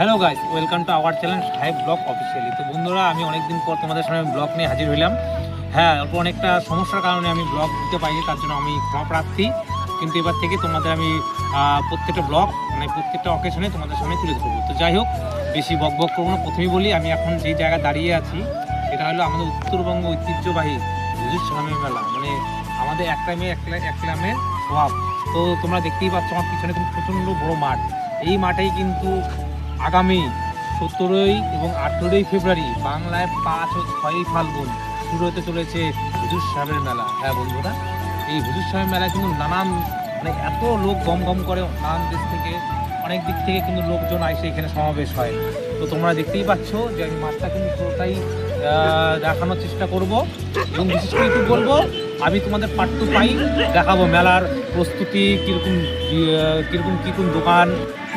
Hello guys welcome to our channel Saheb vlog officially তো বন্ধুরা, আমি অনেকদিন পর তোমাদের সামনে ব্লগ নিয়ে হাজির হইলাম। হ্যাঁ অল্প অনেকটা সমস্যার কারণে আমি ব্লগ দিতে পারিনি, তার জন্য আমি ক্ষমা প্রার্থী। কিন্তু এবার থেকে তোমাদের আমি প্রত্যেকটা ব্লগ মানে প্রত্যেকটা অকেশনে তোমাদের সামনে তুলে ধরবো। তো যাই হোক, বেশি বক বক করব না। প্রথমেই বলি, আমি এখন যেই জায়গায় দাঁড়িয়ে আছি, সেটা হলো আমাদের উত্তরবঙ্গ ঐতিহ্যবাহী হুজুর স্বামী মেলা। মানে আমাদের এক টাইমে, এক গ্রামের স্বভাব তো তোমরা দেখতেই পাচ্ছ, আমার পিছনে কিন্তু প্রচণ্ড বড় মাঠ। এই মাঠেই কিন্তু আগামী সতেরোই এবং আঠেরোই ফেব্রুয়ারি বাংলায় পাঁচ ও ছয়ই ফাল্গুন শুরু হতে চলেছে হুজুর সাহেবের মেলা। হ্যাঁ বন্ধুরা, এই হুজুর সাহেবের মেলায় কিন্তু নানান মানে এত লোক গম গম করে নানান দেশ থেকে, অনেক দিক থেকে কিন্তু লোকজন আসে, এখানে সমাবেশ হয়। তো তোমরা দেখতেই পাচ্ছ যে আমি মাঠটা কিন্তু পুরোটাই দেখানোর চেষ্টা করব এবং বিশেষ করে একটু বলব আমি তোমাদের পার্ট টু পাই। দেখাবো মেলার প্রস্তুতি, কীরকম কীরকম কীরকম দোকান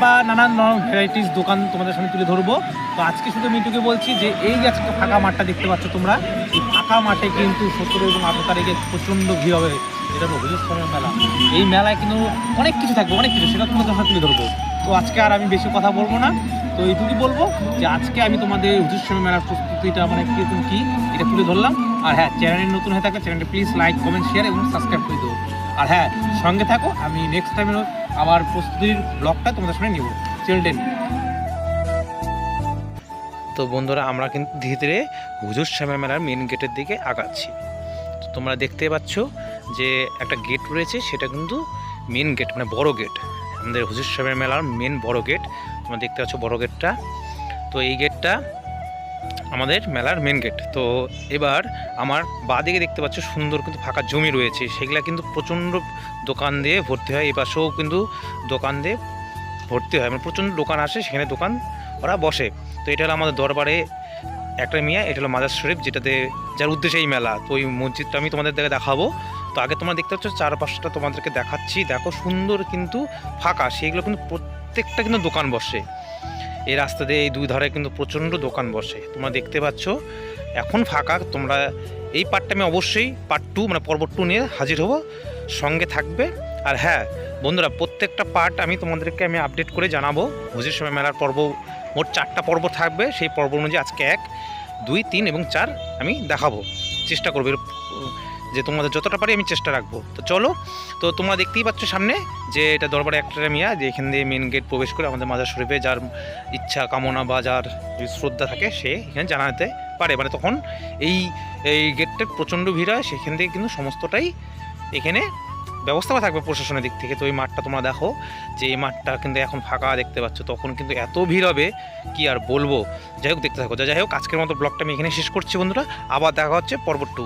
বা নানান নানান ভ্যারাইটিস দোকান তোমাদের সামনে তুলে ধরবো। তো আজকে শুধু আমি এটুকু বলছি যে, এই যে আজকে ফাঁকা মাঠটা দেখতে পাচ্ছ তোমরা, এই ফাঁকা মাঠে কিন্তু সতেরো এবং আঠেরো তারিখে প্রচণ্ড ভিড় হবে এটা হলো হুজুর সময় মেলা। এই মেলায় কিন্তু অনেক কিছু থাকবে, অনেক কিছু, সেটা তোমাদের সামনে তুলে ধরবো। তো আজকে আর আমি বেশি কথা বলব না। তো এইটুকুই বলব যে আজকে আমি তোমাদের সময় মেলার প্রস্তুতিটা মানে কীরকম কী, এটা তুলে ধরলাম। আর হ্যাঁ চ্যানেলে নতুন হয়ে থাকলে চ্যানেলটা প্লিজ লাইক কমেন্ট শেয়ার এবং সাবস্ক্রাইব করে দেবো আর হ্যাঁ সঙ্গে থাকো, আমি নেক্সট টাইম আমার প্রস্তুতির ব্লগটা তোমাদের সামনে নিব। চিলড্রেন তো বন্ধুরা, আমরা কিন্তু ধীরে ধীরে হুজুর শ্যামা মেলার মেন গেটের দিকে আগাচ্ছি। তো তোমরা দেখতে পাচ্ছ যে একটা গেট রয়েছে, সেটা কিন্তু মেন গেট মানে বড় গেট আমাদের হুজুর শ্যামা মেলার মেন বড় গেট তোমরা দেখতে পাচ্ছ বড় গেটটা তো এই গেটটা আমাদের মেলার মেন গেট তো এবার আমার বাঁদিকে দেখতে পাচ্ছ সুন্দর কিন্তু ফাঁকা জমি রয়েছে। সেগুলা কিন্তু প্রচণ্ড দোকান দিয়ে ভর্তি হয়। এই পাশেও কিন্তু দোকান দিয়ে ভর্তি হয়। মানে প্রচণ্ড দোকান আসে, সেখানে দোকান ওরা বসে। তো এটা হলো আমাদের দরবারে একটা মিয়া, এটা হলো মাদার শরীফ, যেটাতে যার উদ্দেশ্যে এই মেলা। তো ওই মসজিদটা আমি তোমাদের দেখে দেখাবো। তো আগে তোমরা দেখতে পাচ্ছ চারপাশটা তোমাদেরকে দেখাচ্ছি। দেখো সুন্দর কিন্তু ফাঁকা সেইগুলো কিন্তু প্রত্যেকটা কিন্তু দোকান বসে। এই রাস্তা দিয়ে এই দুই ধারে কিন্তু প্রচণ্ড দোকান বসে। তোমরা দেখতে পাচ্ছ, এখন ফাঁকা, তোমরা এই পার্টটা আমি অবশ্যই পার্ট টু মানে পর্ব টু নিয়ে হাজির হব। সঙ্গে থাকবে। আর হ্যাঁ বন্ধুরা, প্রত্যেকটা পার্ট আমি তোমাদেরকে আমি আপডেট করে জানাব। হুজুর সময় মেলার পর্ব, মোট চারটা পর্ব থাকবে। সেই পর্ব অনুযায়ী আজকে এক, দুই, তিন এবং চার আমি দেখাবো। চেষ্টা করব যে তোমাদের যতটা পারি আমি চেষ্টা রাখব। তো চলো, তো তোমরা দেখতেই পাচ্ছ সামনে যে এটা দরবারে একটা মিয়া, যে এখান দিয়ে মেন গেট প্রবেশ করে আমাদের মাজার শরীফে যার ইচ্ছা, কামনা বা যার শ্রদ্ধা থাকে সে এখানে জানাতে পারে। মানে তখন এই এই গেটটার প্রচণ্ড ভিড় হয়, সেখান থেকে কিন্তু সমস্তটাই এখানে ব্যবস্থা থাকবে প্রশাসনের দিক থেকে। তো এই মাঠটা তোমরা দেখো যে এই মাঠটা কিন্তু এখন ফাঁকা দেখতে পাচ্ছ। তখন কিন্তু এত ভিড় হবে, কি আর বলব? যাই হোক, দেখতে থাকো। যাই হোক, আজকের মতো ব্লগটা আমি এখানে শেষ করছি বন্ধুরা। আবার দেখা হচ্ছে পর্ব টু